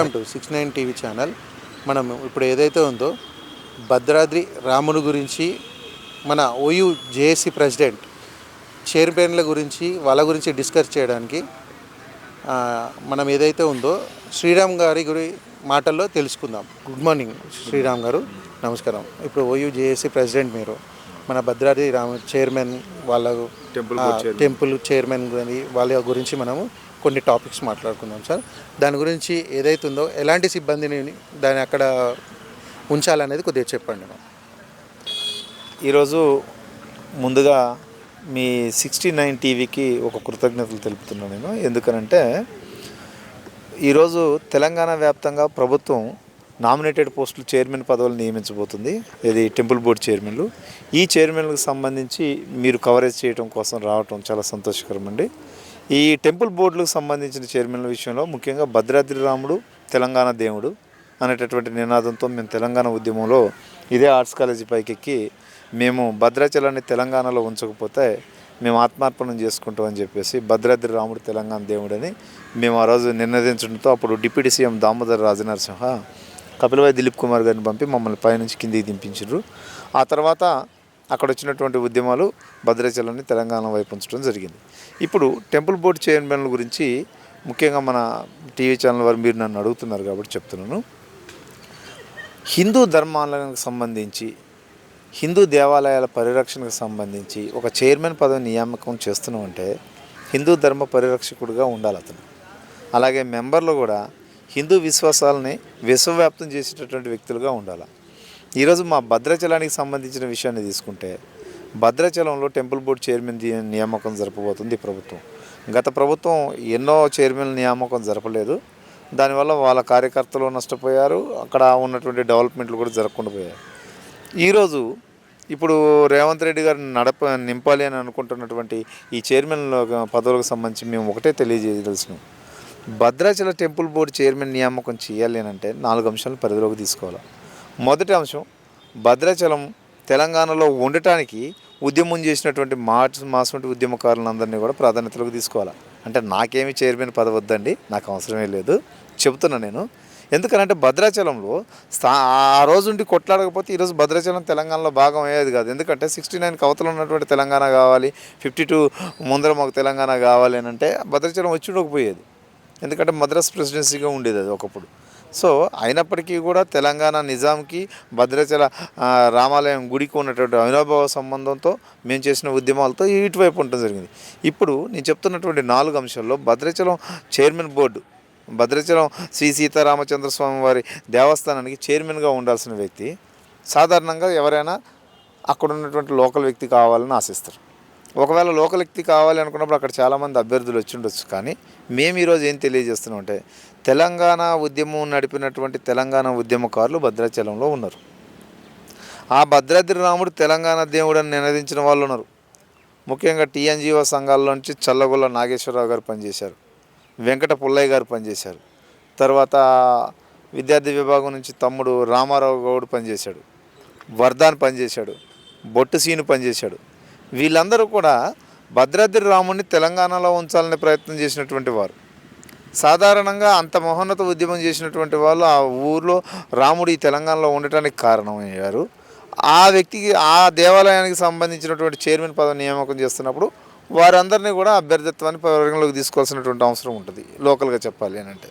Welcome to six nine TV channel మనం ఇప్పుడు ఏదైతే ఉందో భద్రాద్రి రాముని గురించి మన ఓయూ జేఏసీ ప్రెసిడెంట్ చైర్మన్ల గురించి వాళ్ళ గురించి డిస్కస్ చేయడానికి మనం ఏదైతే ఉందో శ్రీరామ్ గారి గురి మాటల్లో తెలుసుకుందాం. గుడ్ మార్నింగ్ శ్రీరామ్ గారు. నమస్కారం. ఇప్పుడు ఓయూ జేఏసీ ప్రెసిడెంట్ మీరు మన భద్రాద్రి రామ చైర్మన్ వాళ్ళ టెంపుల్ చైర్మన్ గురి వాళ్ళ గురించి మనము కొన్ని టాపిక్స్ మాట్లాడుకుందాం సార్. దాని గురించి ఏదైతే ఉందో ఎలాంటి సిబ్బందిని దాన్ని అక్కడ ఉంచాలనేది కొద్దిగా చెప్పండి ఈరోజు ముందుగా మీ సిక్స్టీ నైన్ టీవీకి ఒక కృతజ్ఞతలు తెలుపుతున్నాను నేను. ఎందుకనంటే ఈరోజు తెలంగాణ వ్యాప్తంగా ప్రభుత్వం నామినేటెడ్ పోస్టులు చైర్మన్ పదవులు నియమించబోతుంది. ఇది టెంపుల్ బోర్డు చైర్మన్లు. ఈ చైర్మన్లకు సంబంధించి మీరు కవరేజ్ చేయడం కోసం రావటం చాలా సంతోషకరం అండి ఈ టెంపుల్ బోర్డులకు సంబంధించిన చైర్మన్ల విషయంలో ముఖ్యంగా భద్రాద్రి రాముడు తెలంగాణ దేవుడు అనేటటువంటి నినాదంతో మేము తెలంగాణ ఉద్యమంలో ఇదే ఆర్ట్స్ కాలేజీ పైకెక్కి మేము భద్రాచలాన్ని తెలంగాణలో ఉంచకపోతే మేము ఆత్మార్పణం చేసుకుంటామని చెప్పేసి భద్రాద్రి రాముడు తెలంగాణ దేవుడని మేము ఆ రోజు నిర్ణయించడంతో అప్పుడు డిప్యూటీ సీఎం దామోదర్ రాజనరసింహ కపిలవాయి దిలీప్ కుమార్ గారిని పంపి మమ్మల్ని పైనుంచి కిందికి దింపించారు ఆ తర్వాత అక్కడ వచ్చినటువంటి ఉద్యమాలు భద్రాచలాన్ని తెలంగాణ వైపు ఉంచడం జరిగింది. ఇప్పుడు టెంపుల్ బోర్డు చైర్మన్ల గురించి ముఖ్యంగా మన టీవీ ఛానల్ వారు మీరు నన్ను అడుగుతున్నారు కాబట్టి చెప్తున్నాను. హిందూ ధర్మాలకు సంబంధించి హిందూ దేవాలయాల పరిరక్షణకు సంబంధించి ఒక చైర్మన్ పదవి నియామకం చేస్తున్నామంటే హిందూ ధర్మ పరిరక్షకుడిగా ఉండాలి అతను. అలాగే మెంబర్లు కూడా హిందూ విశ్వాసాలని విశ్వవ్యాప్తం చేసేటటువంటి వ్యక్తులుగా ఉండాలి. ఈరోజు మా భద్రాచలానికి సంబంధించిన విషయాన్ని తీసుకుంటే భద్రాచలంలో టెంపుల్ బోర్డు చైర్మన్ నియామకం జరపబోతుంది ప్రభుత్వం. గత ప్రభుత్వం ఎన్నో చైర్మన్ నియామకం జరపలేదు. దానివల్ల వాళ్ళ కార్యకర్తలు నష్టపోయారు. అక్కడ ఉన్నటువంటి డెవలప్మెంట్లు కూడా జరగకుండా పోయాయి. ఈరోజు ఇప్పుడు రేవంత్ రెడ్డి గారిని నడప నింపాలి అని అనుకుంటున్నటువంటి ఈ చైర్మన్ పదవులకు సంబంధించి మేము ఒకటే తెలియజేయదలుచున్నాం భద్రాచల టెంపుల్ బోర్డు చైర్మన్ నియామకం చేయాలి అని అంటే నాలుగు అంశాలు పరిధిలోకి తీసుకోవాలి? మొదటి అంశం భద్రాచలం తెలంగాణలో ఉండటానికి ఉద్యమం చేసినటువంటి మార్చ్ మాసంటి ఉద్యమకారులందరినీ కూడా ప్రాధాన్యతలోకి తీసుకోవాలి? అంటే నాకేమి చైర్మన్ పదవి వద్దండి నాకు అవసరమే లేదు చెప్తున్నా నేను. ఎందుకనంటే భద్రాచలంలో స్థా ఆ రోజు ఉండి కొట్లాడకపోతే ఈరోజు భద్రాచలం తెలంగాణలో భాగం అయ్యేది కాదు. ఎందుకంటే సిక్స్టీ నైన్ కవతలు ఉన్నటువంటి తెలంగాణ కావాలి ఫిఫ్టీ టూ ముందర మాకు తెలంగాణ కావాలి అని అంటే భద్రాచలం వచ్చి ఉండకపోయేది. ఎందుకంటే మద్రాస్ ప్రెసిడెన్సీగా ఉండేది అది ఒకప్పుడు. సో అయినప్పటికీ కూడా తెలంగాణ నిజాంకి భద్రాచల రామాలయం గుడికి ఉన్నటువంటి అవినాభావ సంబంధంతో మేము చేసిన ఉద్యమాలతో ఇటువైపు ఉండటం జరిగింది. ఇప్పుడు నేను చెప్తున్నటువంటి నాలుగు అంశాల్లో భద్రాచలం చైర్మన్ బోర్డు భద్రాచలం శ్రీ సీతారామచంద్ర స్వామి వారి దేవస్థానానికి చైర్మన్గా ఉండాల్సిన వ్యక్తి సాధారణంగా ఎవరైనా అక్కడ ఉన్నటువంటి లోకల్ వ్యక్తి కావాలని ఆశిస్తారు. ఒకవేళ లోకల్ వ్యక్తి కావాలి అనుకున్నప్పుడు అక్కడ చాలామంది అభ్యర్థులు వచ్చి ఉండొచ్చు. కానీ మేము ఈరోజు ఏం తెలియజేస్తున్నాం అంటే తెలంగాణ ఉద్యమం నడిపినటువంటి తెలంగాణ ఉద్యమకారులు భద్రాచలంలో ఉన్నారు. ఆ భద్రాద్రి రాముడు తెలంగాణ దేవుడు అని నినదించిన వాళ్ళు ఉన్నారు. ముఖ్యంగా టీఎన్జిఓ సంఘాల్లో నుంచి చల్లగొల్ల నాగేశ్వరరావు గారు పనిచేశారు. వెంకట పుల్లయ్య గారు పనిచేశారు. తర్వాత విద్యార్థి విభాగం నుంచి తమ్ముడు రామారావు గౌడ్ పనిచేశాడు. వర్ధాన్ పనిచేశాడు. బొట్టు సీను పనిచేశాడు. వీళ్ళందరూ కూడా భద్రాద్రి రాముడిని తెలంగాణలో ఉంచాలనే ప్రయత్నం చేసినటువంటి వారు. సాధారణంగా అంత మహోన్నత ఉద్యమం చేసినటువంటి వాళ్ళు ఆ ఊర్లో రాముడు ఈ తెలంగాణలో ఉండటానికి కారణమయ్యారు. ఆ వ్యక్తికి ఆ దేవాలయానికి సంబంధించినటువంటి చైర్మన్ పదవి నియామకం చేస్తున్నప్పుడు వారందరినీ కూడా అభ్యర్థిత్వాన్ని పరిగణలోకి తీసుకోవాల్సినటువంటి అవసరం ఉంటుంది లోకల్గా చెప్పాలి అని అంటే.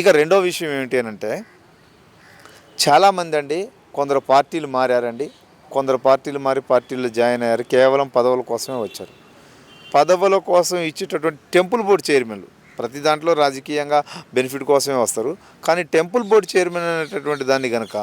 ఇక రెండో విషయం ఏమిటి అని అంటే చాలామంది అండి కొందరు పార్టీలు మారారండి కొందరు పార్టీలు మారి పార్టీలు జాయిన్ అయ్యారు. కేవలం పదవుల కోసమే వచ్చారు. పదవుల కోసం ఇచ్చేటటువంటి టెంపుల్ బోర్డు చైర్మన్లు ప్రతి దాంట్లో రాజకీయంగా బెనిఫిట్ కోసమే వస్తారు. కానీ టెంపుల్ బోర్డు చైర్మన్ అనేటటువంటి దాన్ని కనుక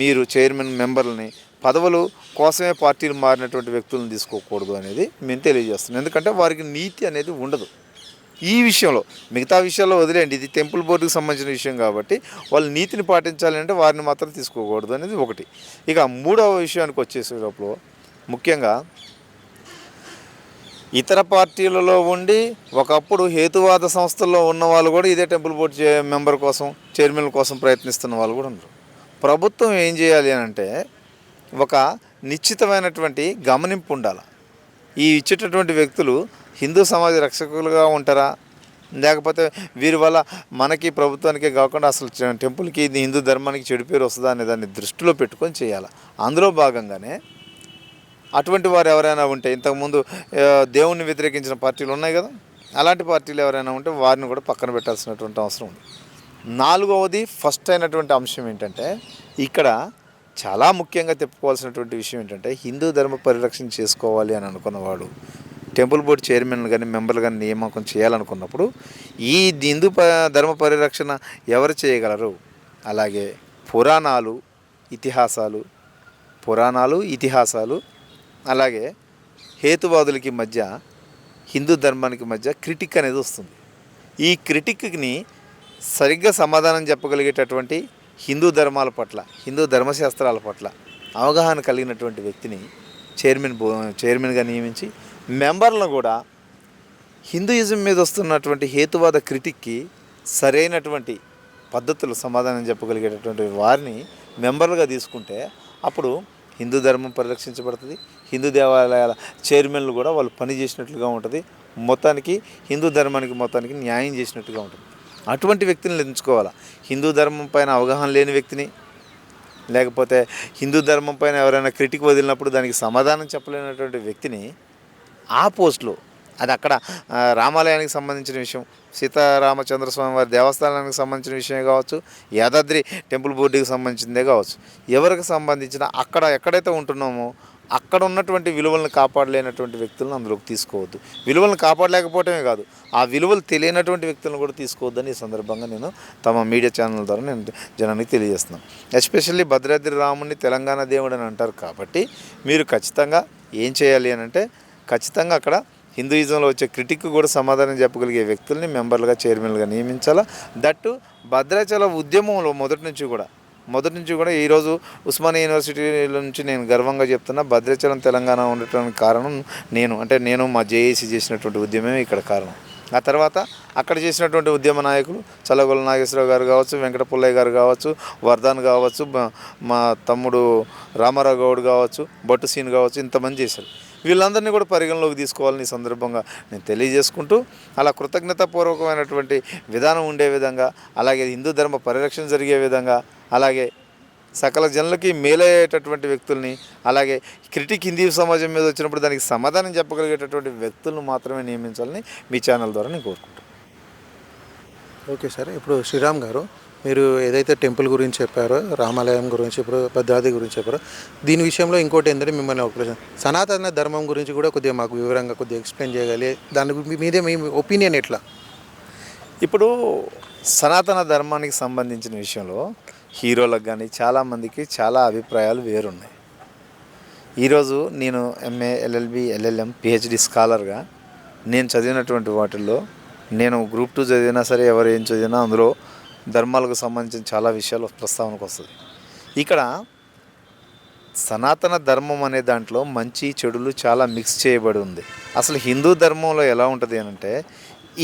మీరు చైర్మన్ మెంబర్లని పదవులు కోసమే పార్టీలు మారినటువంటి వ్యక్తులను తీసుకోకూడదు అనేది మేము తెలియజేస్తున్నాం ఎందుకంటే వారికి నీతి అనేది ఉండదు. ఈ విషయంలో మిగతా విషయాల్లో వదిలేయండి. ఇది టెంపుల్ బోర్డుకి సంబంధించిన విషయం కాబట్టి వాళ్ళు నీతిని పాటించాలంటే వారిని మాత్రం తీసుకోకూడదు అనేది ఒకటి. ఇక మూడవ విషయానికి వచ్చేసేటప్పుడు ముఖ్యంగా ఇతర పార్టీలలో ఉండి ఒకప్పుడు హేతువాద సంస్థల్లో ఉన్న వాళ్ళు కూడా ఇదే టెంపుల్ బోర్డు మెంబర్ కోసం చైర్మన్ కోసం ప్రయత్నిస్తున్న వాళ్ళు కూడా ఉన్నారు ప్రభుత్వం ఏం చేయాలి అని అంటే ఒక నిశ్చితమైనటువంటి గమనింపు ఉండాలి. ఈ ఇచ్చేటటువంటి వ్యక్తులు హిందూ సమాజ రక్షకులుగా ఉంటారా? లేకపోతే వీరి వల్ల మనకి ప్రభుత్వానికే కాకుండా అసలు టెంపుల్కి ఇది హిందూ ధర్మానికి చెడు పేరు వస్తుందా అనే దాన్ని దృష్టిలో పెట్టుకొని చేయాలి? అందులో భాగంగానే అటువంటి వారు ఎవరైనా ఉంటే ఇంతకుముందు దేవుణ్ణి వ్యతిరేకించిన పార్టీలు ఉన్నాయి కదా? అలాంటి పార్టీలు ఎవరైనా ఉంటే వారిని కూడా పక్కన పెట్టాల్సినటువంటి అవసరం ఉంది. నాలుగవది ఫస్ట్ అయినటువంటి అంశం ఏంటంటే ఇక్కడ చాలా ముఖ్యంగా చెప్పుకోవాల్సినటువంటి విషయం ఏంటంటే హిందూ ధర్మ పరిరక్షణ చేసుకోవాలి అని అనుకున్నవాడు టెంపుల్ బోర్డు చైర్మన్ కానీ మెంబర్లు కానీ నియామకం చేయాలనుకున్నప్పుడు ఈ హిందూ ప ధర్మ పరిరక్షణ ఎవరు చేయగలరు? అలాగే పురాణాలు ఇతిహాసాలు పురాణాలు ఇతిహాసాలు అలాగే హేతువాదులకి మధ్య హిందూ ధర్మానికి మధ్య క్రిటిక్ అనేది వస్తుంది. ఈ క్రిటిక్ని సరిగ్గా సమాధానం చెప్పగలిగేటటువంటి హిందూ ధర్మాల పట్ల హిందూ ధర్మశాస్త్రాల పట్ల అవగాహన కలిగినటువంటి వ్యక్తిని చైర్మన్ బో చైర్మన్గా నియమించి మెంబర్లను కూడా హిందూయిజం మీద వస్తున్నటువంటి హేతువాద క్రిటిక్కి సరైనటువంటి పద్ధతులు సమాధానం చెప్పగలిగేటటువంటి వారిని మెంబర్లుగా తీసుకుంటే అప్పుడు హిందూ ధర్మం పరిరక్షించబడుతుంది. హిందూ దేవాలయాల చైర్మన్లు కూడా వాళ్ళు పని చేసినట్లుగా ఉంటుంది. మొత్తానికి హిందూ ధర్మానికి మొత్తానికి న్యాయం చేసినట్టుగా ఉంటుంది. అటువంటి వ్యక్తిని ఎంచుకోవాలా హిందూ ధర్మం పైన అవగాహన లేని వ్యక్తిని? లేకపోతే హిందూ ధర్మం పైన ఎవరైనా క్రిటిక్ వదిలినప్పుడు దానికి సమాధానం చెప్పలేనటువంటి వ్యక్తిని ఆ పోస్టులు. అది అక్కడ రామాలయానికి సంబంధించిన విషయం సీతారామచంద్ర స్వామి వారి దేవస్థానానికి సంబంధించిన విషయమే కావచ్చు యాదాద్రి టెంపుల్ బోర్డుకి సంబంధించిందే కావచ్చు. ఎవరికి సంబంధించిన అక్కడ ఎక్కడైతే ఉంటున్నామో అక్కడ ఉన్నటువంటి విలువలను కాపాడలేనటువంటి వ్యక్తులను అందులోకి తీసుకోవద్దు. విలువలను కాపాడలేకపోవటమే కాదు ఆ విలువలు తెలియనటువంటి వ్యక్తులను కూడా తీసుకోవద్దని ఈ సందర్భంగా నేను తమ మీడియా ఛానల్ ద్వారా నేను జనానికి తెలియజేస్తున్నాను. ఎస్పెషల్లీ భద్రాద్రి రాముడిని తెలంగాణ దేవుడు అని అంటారు కాబట్టి మీరు ఖచ్చితంగా ఏం చేయాలి అని అంటే ఖచ్చితంగా అక్కడ హిందూయిజంలో వచ్చే క్రిటిక్ కూడా సమాధానం చెప్పగలిగే వ్యక్తుల్ని మెంబర్లుగా చైర్మన్లుగా నియమించాలా? దట్టు భద్రాచల ఉద్యమంలో మొదటి నుంచి కూడా మొదటి నుంచి కూడా ఈరోజు ఉస్మానియా యూనివర్సిటీ నుంచి నేను గర్వంగా చెప్తున్నా భద్రాచలం తెలంగాణ ఉండటానికి కారణం నేను. అంటే నేను మా జేఏసీ చేసినటువంటి ఉద్యమమే ఇక్కడ కారణం. ఆ తర్వాత అక్కడ చేసినటువంటి ఉద్యమ నాయకులు చల్లగొల్ల నాగేశ్వరరావు గారు కావచ్చు వెంకట పుల్లయ్య గారు కావచ్చు వర్ధన్ కావచ్చు మా తమ్ముడు రామారావు గౌడ్ కావచ్చు బట్టు సీన్ కావచ్చు ఇంతమంది చేశారు. వీళ్ళందరినీ కూడా పరిగణలోకి తీసుకోవాలని ఈ సందర్భంగా నేను తెలియజేసుకుంటూ అలా కృతజ్ఞతాపూర్వకమైనటువంటి విధానం ఉండే విధంగా అలాగే హిందూ ధర్మ పరిరక్షణ జరిగే విధంగా అలాగే సకల జనులకి మేలయ్యేటటువంటి వ్యక్తుల్ని అలాగే క్రిటిక్ హిందీ సమాజం మీద వచ్చినప్పుడు దానికి సమాధానం చెప్పగలిగేటటువంటి వ్యక్తులను మాత్రమే నియమించాలని మీ ఛానల్ ద్వారా నేను కోరుకుంటున్నాను. ఓకే సార్ ఇప్పుడు శ్రీరామ్ గారు మీరు ఏదైతే టెంపుల్ గురించి చెప్పారో రామాలయం గురించి ఇప్పుడు భద్రాద్రి గురించి చెప్పారో దీని విషయంలో ఇంకోటి ఏంటంటే మిమ్మల్ని ఒక సనాతన ధర్మం గురించి కూడా కొద్దిగా మాకు వివరంగా కొద్దిగా ఎక్స్ప్లెయిన్ చేయగలి దాని మీదే మీ ఒపీనియన్ ఎట్లా? ఇప్పుడు సనాతన ధర్మానికి సంబంధించిన విషయంలో హీరోలకు కానీ చాలామందికి చాలా అభిప్రాయాలు వేరున్నాయి. ఈరోజు నేను ఎంఏ ఎల్ఎల్బి ఎల్ఎల్ఎం పిహెచ్డి స్కాలర్గా నేను చదివినటువంటి వాటిల్లో నేను గ్రూప్ టూ చదివినా సరే ఎవరు ఏం చదివినా అందులో ధర్మాలకు సంబంధించిన చాలా విషయాలు ప్రస్తావనకు వస్తుంది. ఇక్కడ సనాతన ధర్మం అనే దాంట్లో మంచి చెడులు చాలా మిక్స్ చేయబడి ఉంది. అసలు హిందూ ధర్మంలో ఎలా ఉంటుంది అని అంటే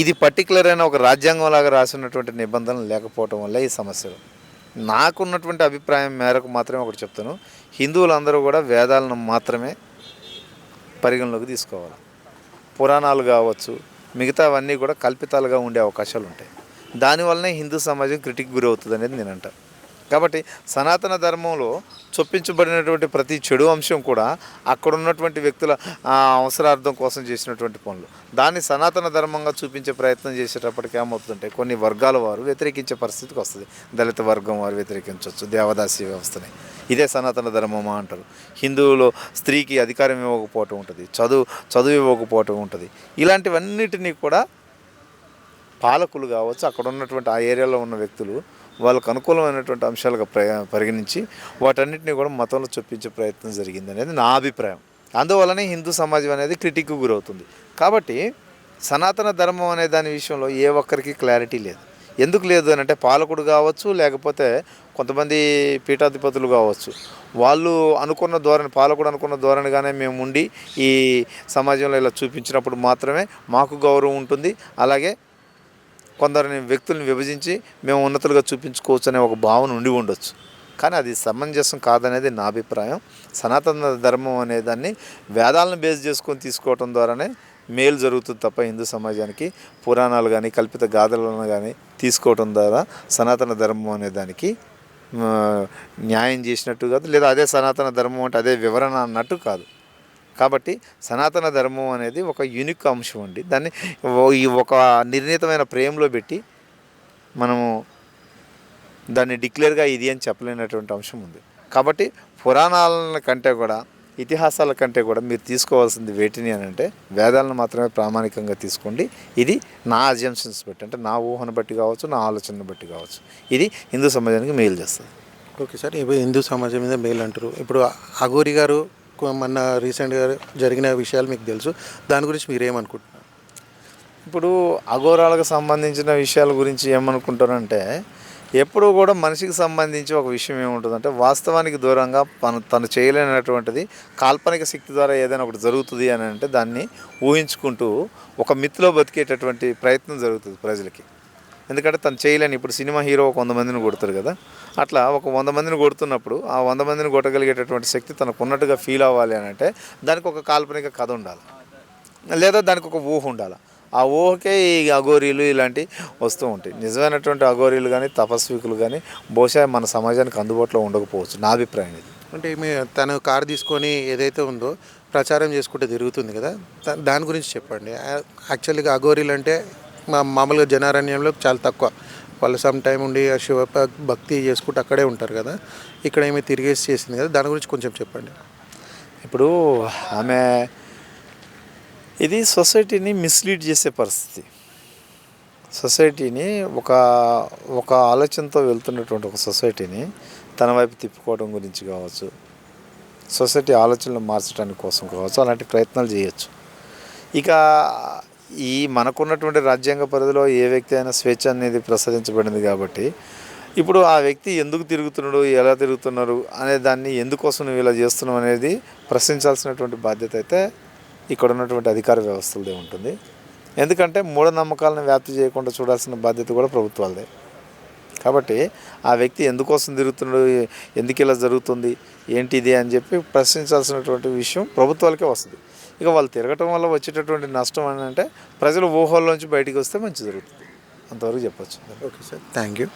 ఇది పర్టికులర్ అయిన ఒక రాజ్యాంగం లాగా రాసినటువంటి నిబంధనలు లేకపోవటం వల్ల ఈ సమస్యలు. నాకున్నటువంటి అభిప్రాయం మేరకు మాత్రమే ఒకటి చెప్తాను. హిందువులందరూ కూడా వేదాలను మాత్రమే పరిగణలోకి తీసుకోవాలి. పురాణాలు కావచ్చు మిగతావన్నీ కూడా కల్పితాలుగా ఉండే అవకాశాలు ఉంటాయి దానివల్లనే హిందూ సమాజం క్రిటిక్ గురవుతుంది అనేది నేను అంటాను కాబట్టి సనాతన ధర్మంలో చొప్పించబడినటువంటి ప్రతి చెడు అంశం కూడా అక్కడ ఉన్నటువంటి వ్యక్తుల అవసరార్థం కోసం చేసినటువంటి పనులు. దాన్ని సనాతన ధర్మంగా చూపించే ప్రయత్నం చేసేటప్పటికి ఏమవుతుందంటే కొన్ని వర్గాల వారు వ్యతిరేకించే పరిస్థితికి వస్తుంది. దళిత వర్గం వారు వ్యతిరేకించవచ్చు దేవదాసి వ్యవస్థని ఇదే సనాతన ధర్మమా అంటారు. హిందువులో స్త్రీకి అధికారం ఇవ్వకపోవటం ఉంటుంది చదువు చదువు ఇవ్వకపోవటం ఉంటుంది. ఇలాంటివన్నిటినీ కూడా పాలకులు కావచ్చు అక్కడ ఉన్నటువంటి ఆ ఏరియాలో ఉన్న వ్యక్తులు వాళ్ళకు అనుకూలమైనటువంటి అంశాలుగా ప్ర పరిగణించి వాటన్నిటిని కూడా మతంలో చొప్పించే ప్రయత్నం జరిగింది అనేది నా అభిప్రాయం. అందువలనే హిందూ సమాజం అనేది క్రిటిక్ గురవుతుంది. కాబట్టి సనాతన ధర్మం అనే దాని విషయంలో ఏ ఒక్కరికి క్లారిటీ లేదు. ఎందుకు లేదు అని అంటే పాలకుడు కావచ్చు లేకపోతే కొంతమంది పీఠాధిపతులు కావచ్చు. వాళ్ళు అనుకున్న ధోరణి పాలకుడు అనుకున్న ధోరణిగానే మేము ఉండి ఈ సమాజంలో ఇలా చూపించినప్పుడు మాత్రమే మాకు గౌరవం ఉంటుంది. అలాగే కొందరిని వ్యక్తుల్ని విభజించి మేము ఉన్నతులుగా చూపించుకోవచ్చు అనే ఒక భావన ఉండి ఉండొచ్చు. కానీ అది సమంజసం కాదనేది నా అభిప్రాయం. సనాతన ధర్మం అనే దాన్ని వేదాలను బేస్ చేసుకొని తీసుకోవటం ద్వారానే మేలు జరుగుతుంది తప్ప హిందూ సమాజానికి పురాణాలు కానీ కల్పిత గాథలను కానీ తీసుకోవటం ద్వారా సనాతన ధర్మం అనే దానికి న్యాయం చేసినట్టు కాదు లేదా అదే సనాతన ధర్మం అంటే అదే వివరణ అన్నట్టు కాదు. కాబట్టి సనాతన ధర్మం అనేది ఒక యూనిక్ అంశం అండి. దాన్ని ఓ- ఈ ఒక నిర్ణీతమైన ప్రేమలో పెట్టి మనము దాన్ని డిక్లేర్గా ఇది అని చెప్పలేనటువంటి అంశం ఉంది. కాబట్టి పురాణాల కంటే కూడా ఇతిహాసాల కంటే కూడా మీరు తీసుకోవాల్సింది వేటిని అని అంటే వేదాలను మాత్రమే ప్రామాణికంగా తీసుకోండి. ఇది నా అజంప్షన్స్ బట్టి అంటే నా ఊహను బట్టి కావచ్చు నా ఆలోచనను బట్టి కావచ్చు. ఇది హిందూ సమాజానికి మేలు చేస్తుంది. ఓకే సార్ ఇప్పుడు హిందూ సమాజం మీద మేలు అంటారు ఇప్పుడు అఘోరి గారు మొన్న రీసెంట్గా జరిగిన విషయాలు మీకు తెలుసు. దాని గురించి మీరేమనుకుంటున్నారు? ఇప్పుడు అఘోరాలకు సంబంధించిన విషయాల గురించి ఏమనుకుంటారంటే ఎప్పుడూ కూడా మనిషికి సంబంధించి ఒక విషయం ఏముంటుందంటే వాస్తవానికి దూరంగా తను తను చేయలేనటువంటిది కాల్పనిక శక్తి ద్వారా ఏదైనా ఒకటి జరుగుతుంది అని అంటే దాన్ని ఊహించుకుంటూ ఒక మిత్తులో బతికేటటువంటి ప్రయత్నం జరుగుతుంది ప్రజలకి. ఎందుకంటే తను చేయలేని ఇప్పుడు సినిమా హీరో ఒక వంద మందిని కొడతారు కదా. అట్లా ఒక వంద మందిని కొడుతున్నప్పుడు ఆ వంద మందిని కొట్టగలిగేటటువంటి శక్తి తనకు ఉన్నట్టుగా ఫీల్ అవ్వాలి అని అంటే దానికి ఒక కాల్పనిక కథ ఉండాలి. లేదా దానికి ఒక ఊహ ఉండాలి. ఆ ఊహకే ఈ అఘోరీలు ఇలాంటి వస్తూ ఉంటాయి. నిజమైనటువంటి అఘోరీలు కానీ తపస్వికులు కానీ బహుశా మన సమాజానికి అందుబాటులో ఉండకపోవచ్చు నా అభిప్రాయం ఇది. అంటే మీ తను కారు తీసుకొని ఏదైతే ఉందో ప్రచారం చేసుకుంటే తిరుగుతుంది కదా. దాని గురించి చెప్పండి. యాక్చువల్గా అఘోరీలు అంటే మా మామూలుగా జనారణ్యంలో చాలా తక్కువ. వాళ్ళు సమ్ టైం ఉండి ఆ శివ భక్తి చేసుకుంటూ అక్కడే ఉంటారు కదా. ఇక్కడ ఏమి తిరిగేసి చేసింది కదా. దాని గురించి కొంచెం చెప్పండి. ఇప్పుడు ఆమె ఇది సొసైటీని మిస్లీడ్ చేసే పరిస్థితి. సొసైటీని ఒక ఒక ఆలోచనతో వెళ్తున్నటువంటి ఒక సొసైటీని తన వైపు తిప్పుకోవడం గురించి కావచ్చు సొసైటీ ఆలోచనలు మార్చడానికి కోసం కావచ్చు అలాంటి ప్రయత్నాలు చేయొచ్చు. ఇక ఈ మనకున్నటువంటి రాజ్యాంగ పరిధిలో ఏ వ్యక్తి అయినా స్వేచ్ఛ అనేది ప్రసాదించబడింది కాబట్టి ఇప్పుడు ఆ వ్యక్తి ఎందుకు తిరుగుతున్నాడు ఎలా తిరుగుతున్నారు అనే దాన్ని ఎందుకోసం నువ్వు ఇలా చేస్తున్నావు అనేది ప్రశ్నించాల్సినటువంటి బాధ్యత అయితే ఇక్కడ ఉన్నటువంటి అధికార వ్యవస్థలదే ఉంటుంది. ఎందుకంటే మూఢనమ్మకాలను వ్యాప్తి చేయకుండా చూడాల్సిన బాధ్యత కూడా ప్రభుత్వాలదే. కాబట్టి ఆ వ్యక్తి ఎందుకోసం తిరుగుతున్నాడు ఎందుకు ఇలా జరుగుతుంది ఏంటిది అని చెప్పి ప్రశ్నించాల్సినటువంటి విషయం ప్రభుత్వాలకే వస్తుంది. ఇక వాళ్ళు తిరగటం వల్ల వచ్చేటటువంటి నష్టం అని అంటే ప్రజలు ఊహల్లోంచి బయటికి వస్తే మంచి జరుగుతుంది. అంతవరకు చెప్పచ్చు. Okay sir. Thank you.